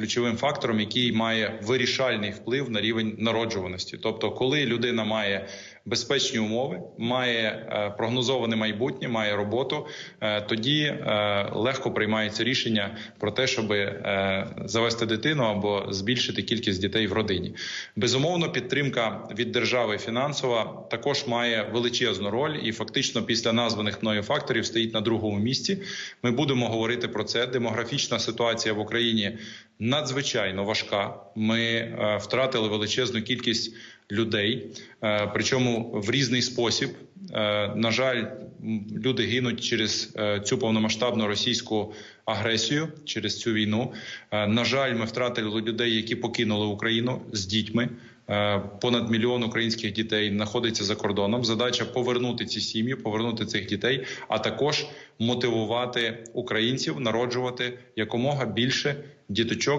ключовим фактором, який має вирішальний вплив на рівень народжуваності. Тобто, коли людина має безпечні умови, має е, прогнозоване майбутнє, має роботу, е, тоді е, легко приймається рішення про те, щоб завести дитину або збільшити кількість дітей в родині. Безумовно, підтримка від держави фінансова також має величезну роль, і фактично після названих мною факторів стоїть на другому місці. Ми будемо говорити про це. Демографічна ситуація в Україні надзвичайно важка. Ми втратили величезну кількість людей, е, в різний спосіб. Е, На жаль, люди гинуть через е, цю повномасштабну російську агресію, через цю війну. Е, На жаль, ми втратили людей, які покинули Україну з дітьми. Понад мільйон українських дітей знаходиться за кордоном. Задача повернути ці сім'ї, повернути цих дітей, а також мотивувати українців народжувати якомога більше діточок.